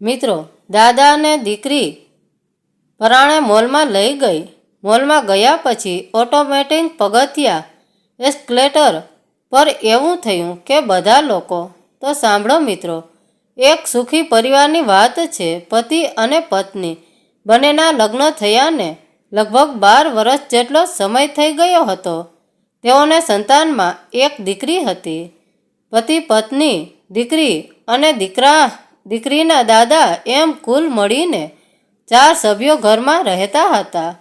મિત્રો, દાદા અને દીકરી પરાણે મોલમાં લઈ ગઈ. મોલમાં ગયા પછી ઓટોમેટિક પગથિયા, એસ્કલેટર પર એવું થયું કે બધા લોકો, તો સાંભળો મિત્રો, એક સુખી પરિવારની વાત છે, પતિ અને પત્ની, બંનેના લગ્ન થયાને લગભગ બાર વર્ષ જેટલો સમય થઈ ગયો હતો. તેઓને સંતાનમાં એક દીકરી હતી. પતિ, પત્ની, દીકરી અને દીકરા દીકરીના દાદા એમ કુલ મળીને ચાર સભ્યો ઘરમાં રહેતા હતા.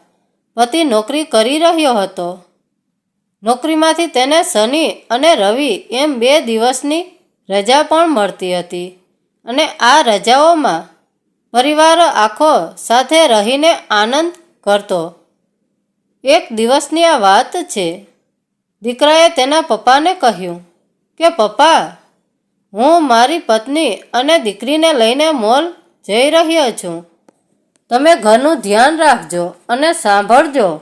પતિ નોકરી કરી રહ્યો હતો. નોકરીમાંથી તેને શનિ અને રવિ એમ બે દિવસની રજા પણ મળતી હતી અને આ રજાઓમાં પરિવાર આખો સાથે રહીને આનંદ કરતો. એક દિવસની આ વાત છે. દીકરાએ તેના પપ્પાને કહ્યું કે, પપ્પા હું મારી પત્ની અને દીકરીને લઈને મોલ જઈ રહ્યો છું. તમે ઘરનું ધ્યાન રાખજો અને સાંભળજો.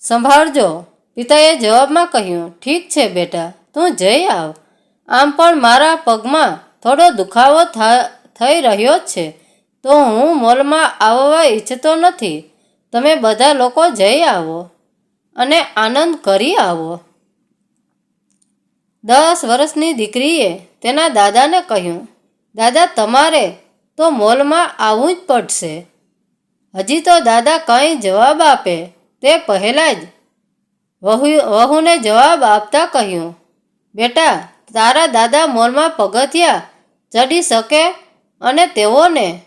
સંભાળજો. પિતાએ જવાબમાં કહ્યું, ઠીક છે બેટા, તું જઈ આવ. આમ પણ મારા પગમાં થોડો દુખાવો થઈ રહ્યો છે. તો હું મોલમાં આવવા ઈચ્છતો નથી. તમે બધા લોકો જઈ આવો અને આનંદ કરી આવો. દસ વર્ષની દીકરીએ તેના દાદાને કહ્યું, દાદા, તમારે તો મોલમાં આવવું જ પડશે. હજી તો દાદા કંઈ જવાબ આપે તે પહેલાં જ વહુ, વહુને જવાબ આપતા કહ્યું, બેટા, તારા દાદા મોલમાં પગથિયા ચડી શકે અને તેઓને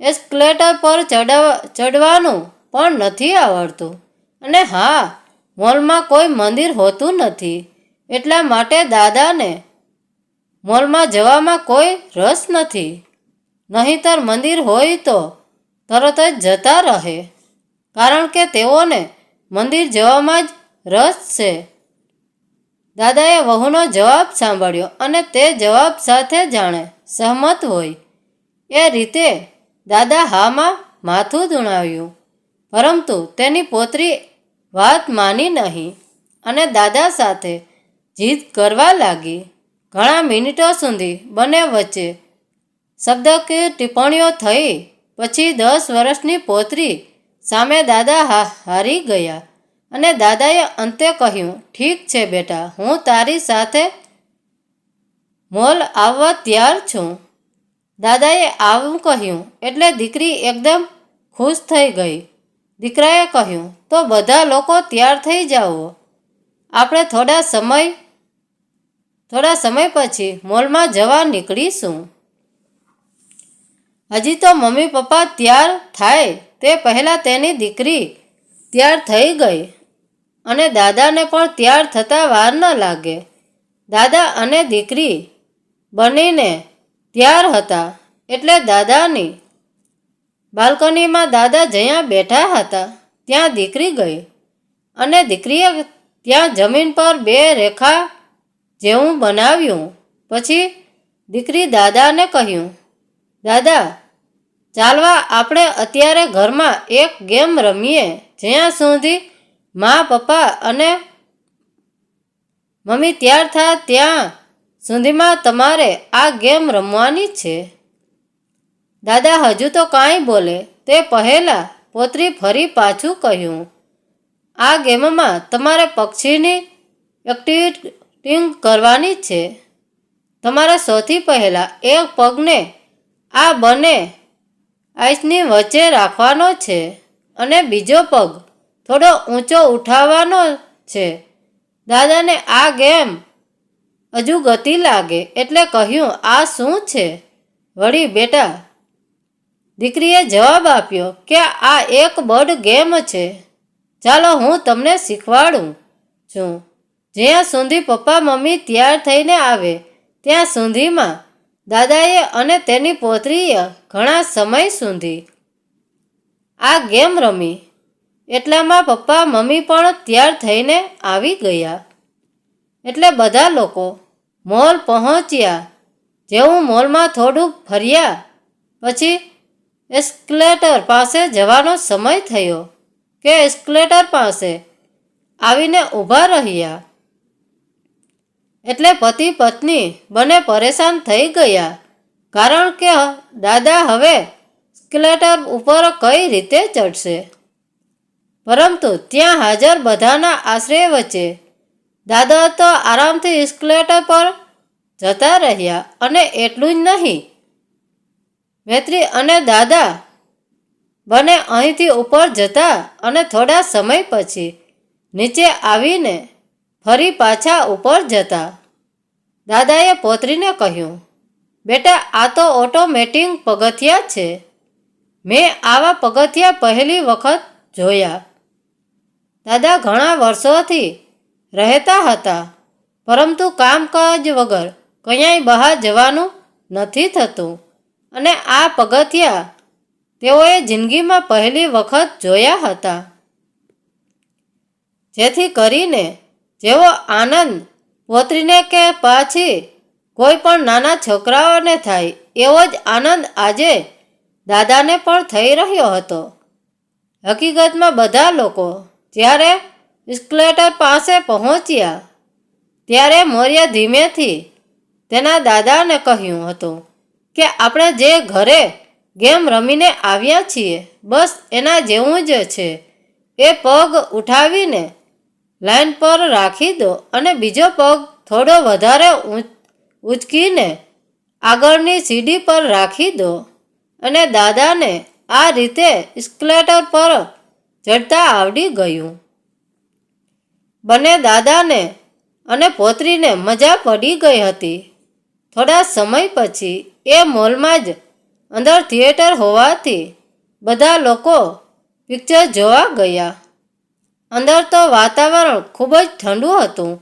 એસ્કલેટર પર ચડવા ચડવાનું પણ નથી આવડતું. અને હા, મોલમાં કોઈ મંદિર હોતું નથી. એટલા માટે દાદાને મોલમાં જવામાં કોઈ રસ નથી. નહીંતર મંદિર હોય તો તરત જ જતા રહે, કારણ કે તેઓને મંદિર જવામાં જ રસ છે. દાદાએ વહુનો જવાબ સાંભળ્યો અને તે જવાબ સાથે જાણે સહમત હોય. એ રીતે દાદા હામાં માથું ધૂણાવ્યું. પરંતુ તેની પોતરી વાત માની નહીં અને દાદા સાથે જીદ કરવા લાગી. ઘણા મિનિટો સુધી બંને વચ્ચે શબ્દ કે ટિપ્પણીઓ થઈ. પછી દસ વર્ષની પોતરી સામે દાદા હા- હારી ગયા અને દાદાએ અંતે કહ્યું, ઠીક છે બેટા, હું તારી સાથે મોલ આવવા તૈયાર છું. દાદાએ આવું કહ્યું એટલે દીકરી એકદમ ખુશ થઈ ગઈ. દીકરાએ કહ્યું, તો બધા લોકો તૈયાર થઈ જાઓ. આપણે થોડા સમય થોડા સમય પછી મોલમાં જવા નીકળીશું. હજી તો મમ્મી પપ્પા તૈયાર થાય તે પહેલાં તેની દીકરી તૈયાર થઈ ગઈ અને દાદાને પણ તૈયાર થતાં વાર ન લાગે. દાદા અને દીકરી બનીને તૈયાર હતા એટલે દાદાની બાલ્કનીમાં દાદા જ્યાં બેઠા હતા ત્યાં દીકરી ગઈ અને દીકરીએ ત્યાં જમીન પર બે રેખા જેવું બનાવ્યું. પછી દીકરી દાદાને કહ્યું, દાદા, ચાલવા આપણે અત્યારે ઘરમાં એક ગેમ રમીએ. જ્યાં સુધી મા, પપ્પા અને મમ્મી ત્યાર થાય ત્યાં સુધીમાં તમારે આ ગેમ રમવાની છે. દાદા હજુ તો કાંઈ બોલે. તે પહેલાં પોતરી ફરી પાછું કહ્યું આ ગેમમાં તમારે પક્ષીની એક્ટિવિટિંગ કરવાની છે. તમારે સૌથી પહેલાં એક પગને આ બંને આઈસની વચ્ચે રાખવાનો છે અને બીજો પગ થોડો ઊંચો ઉઠાવવાનો છે. દાદાને આ ગેમ હજુ ગતિ લાગે એટલે કહ્યું, આ શું છે? વળી બેટા, દીકરીએ જવાબ આપ્યો કે આ એક બર્ડ ગેમ છે. ચાલો હું તમને શીખવાડું છું. જ્યાં સુધી પપ્પા મમ્મી તૈયાર થઈને આવે, ત્યાં સુધીમાં દાદાએ અને તેની પોતરીએ ઘણા સમય સુધી આ ગેમ રમી. એટલામાં પપ્પા મમ્મી પણ તૈયાર થઈને આવી ગયા. એટલે બધા લોકો મોલ પહોંચ્યા. જેવું મોલમાં થોડું ફર્યા, પછી એસ્કલેટર પાસે જવાનો સમય થયો. કે એસ્કલેટર પાસે આવીને ઊભા રહ્યા. એટલે પતિ પત્ની બંને પરેશાન થઈ ગયા. કારણ કે દાદા હવે સ્કેલેટર ઉપર કઈ રીતે ચડશે? પરંતુ ત્યાં હાજર બધાના આશ્રય વચ્ચે દાદા તો આરામથી સ્કેલેટર પર જતા રહ્યા અને એટલું જ નહીં. મૈત્રી અને દાદા બંને અહીંથી ઉપર જતા અને થોડા સમય પછી નીચે આવીને ફરી પાછા ઉપર જતા. દાદાએ પોતરીને કહ્યું, બેટા, આ તો ઓટોમેટિક પગથિયા છે. મેં આવા પગથિયા પહેલી વખત જોયા. દાદા ઘણા વર્ષોથી રહેતા હતા, પરંતુ કામકાજ વગર ક્યાંય બહાર જવાનું નથી થતું. અને આ પગથિયા તેઓએ જિંદગીમાં પહેલી વખત જોયા હતા. જેથી કરીને જેવો આનંદ પોતરીને કે પાછી કોઈ પણ નાના છોકરાઓને થાય, એવો જ આનંદ આજે દાદાને પણ થઈ રહ્યો હતો. હકીકતમાં બધા લોકો જ્યારે ઇસ્કલેટર પાસે પહોંચ્યા, ત્યારે મૌર્ય ધીમેથી તેના દાદાને કહ્યું હતું કે, આપણે જે ઘરે ગેમ રમીને આવ્યા છીએ. બસ એના જેવું જ છે. એ પગ ઉઠાવીને લાઈન પર રાખી દો અને બીજો પગ થોડો વધારે ઉચકીને આગળની સીડી પર રાખી દો. અને દાદાને આ રીતે સ્કલેટર પર ચડતા આવડી ગયું. બંને દાદાને અને પોતરીને મજા પડી ગઈ હતી. થોડા સમય પછી એ મોલમાં જ અંદર થિયેટર હોવાથી બધા લોકો પિક્ચર જોવા ગયા. અંદર તો વાતાવરણ ખૂબ જ ઠંડુ હતું.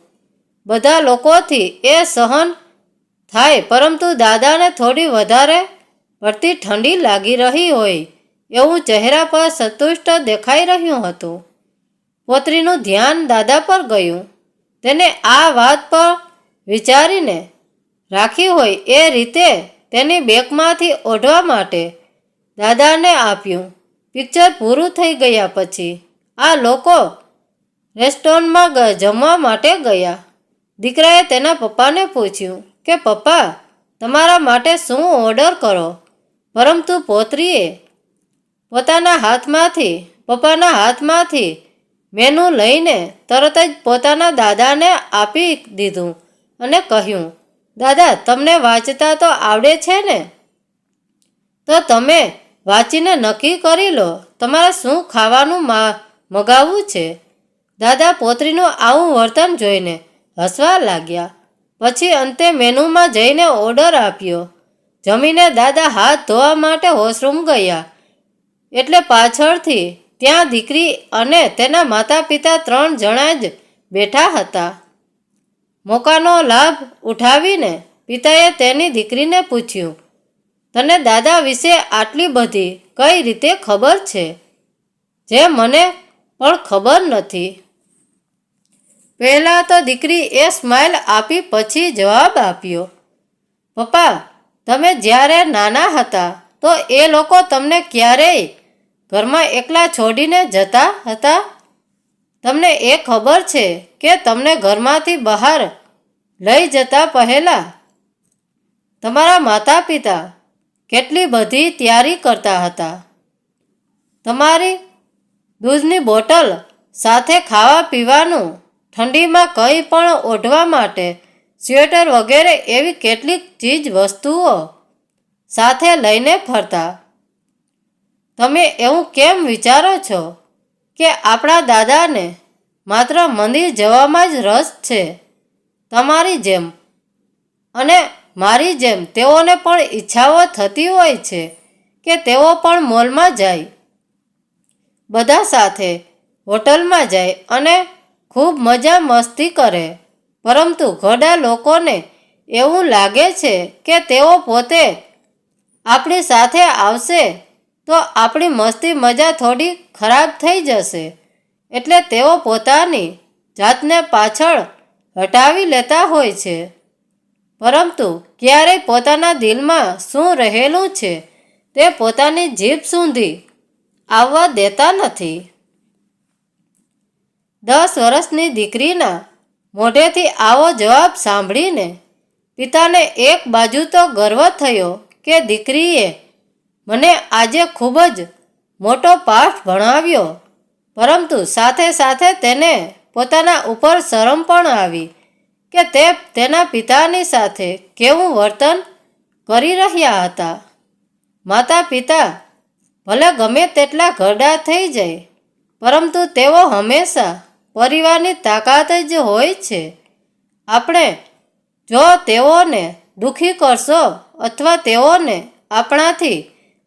બધા લોકોથી એ સહન થાય, પરંતુ દાદાને થોડી વધારે પડતી ઠંડી લાગી રહી હોય એવું ચહેરા પર સંતુષ્ટ દેખાઈ રહ્યું હતું. પોતરીનું ધ્યાન દાદા પર ગયું. તેને આ વાત પર વિચારીને રાખી હોય એ રીતે તેની બેગમાંથી ઓઢવા માટે દાદાને આપ્યું. પિક્ચર પૂરું થઈ ગયા પછી આ લોકો રેસ્ટોરન્ટમાં જમવા માટે ગયા. દીકરાએ તેના પપ્પાને પૂછ્યું કે, પપ્પા, તમારા માટે શું ઓર્ડર કરો? પરંતુ પોતરીએ પોતાના હાથમાંથી, પપ્પાના હાથમાંથી મેનુ લઈને તરત જ પોતાના દાદાને આપી દીધું અને કહ્યું દાદા, તમને વાંચતા તો આવડે છે ને? તો તમે વાંચીને નક્કી કરી લો, તમારે શું ખાવાનું મગાવવું છે? દાદા, પોતરીનું આવું વર્તન જોઈને હસવા લાગ્યા. પછી અંતે મેનુમાં જઈને ઓર્ડર આપ્યો. જમીને દાદા હાથ ધોવા માટે વોશરૂમ ગયા. એટલે પાછળથી ત્યાં દીકરી અને તેના માતા પિતા ત્રણ જણા જ બેઠા હતા. મોકાનો લાભ ઉઠાવીને પિતાએ તેની દીકરીને પૂછ્યું, તને દાદા વિશે આટલી બધી કઈ રીતે ખબર છે? જે મને પણ ખબર નથી. પહેલાં તો દીકરી એ સ્માઇલ આપી પછી જવાબ આપ્યો, પપ્પા, તમે જ્યારે નાના હતા તો એ લોકો તમને ક્યારેય ઘરમાં એકલા છોડીને જતા હતા? તમને એ ખબર છે કે તમને ઘરમાંથી બહાર લઈ જતા પહેલાં? તમારા માતા પિતા કેટલી બધી તૈયારી કરતા હતા? તમારી દૂધની બોટલ સાથે ખાવા પીવાનું ઠંડીમાં કંઈ પણ ઓઢવા માટે સ્વેટર વગેરે એવી કેટલીક ચીજ વસ્તુઓ સાથે લઈને ફરતા? તમે એવું કેમ વિચારો છો કે આપણા દાદાને માત્ર મંદિર જવામાં જ રસ છે? તમારી જેમ. અને મારી જેમ તેઓને પણ ઈચ્છાઓ થતી હોય છે કે તેઓ પણ મોલમાં જાય. બધા સાથે હોટલમાં જાય અને ખૂબ મજા મસ્તી કરે. પરંતુ ઘણા લોકોને એવું લાગે છે કે તેઓ પોતે આપણી સાથે આવશે તો આપણી મસ્તી મજા થોડી ખરાબ થઈ જશે. એટલે તેઓ પોતાની જાતને પાછળ હટાવી લેતા હોય છે. પરંતુ ક્યારેય પોતાના દિલમાં શું રહેલું છે તે પોતાની જીભ સુધી આવવા દેતા નથી. દસ વર્ષની દીકરીના મોઢેથી આવો જવાબ સાંભળીને પિતાને એક બાજુ તો ગર્વ થયો કે દીકરીએ મને આજે ખૂબ જ મોટો પાઠ ભણાવ્યો. પરંતુ સાથે સાથે તેને પોતાના ઉપર શરમ પણ આવી કે તે તેના પિતાની સાથે કેવું વર્તન કરી રહ્યા હતા. માતા પિતા, ભલે ગમે તેટલા ઘરડા થઈ જાય, પરંતુ તેઓ હંમેશા પરિવારની તાકાત જ હોય છે. આપણે જો તેઓને દુઃખી કરશો અથવા તેઓને આપણાથી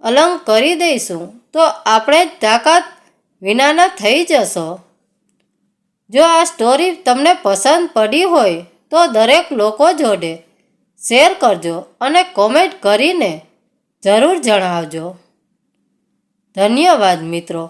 અલંગ કરી દઈશું, તો આપણે જ તાકાત વિનાના થઈ જશો. જો આ સ્ટોરી તમને પસંદ પડી હોય, તો દરેક લોકો જોડે શેર કરજો અને કોમેન્ટ કરીને જરૂર જણાવજો. ધન્યવાદ મિત્રો.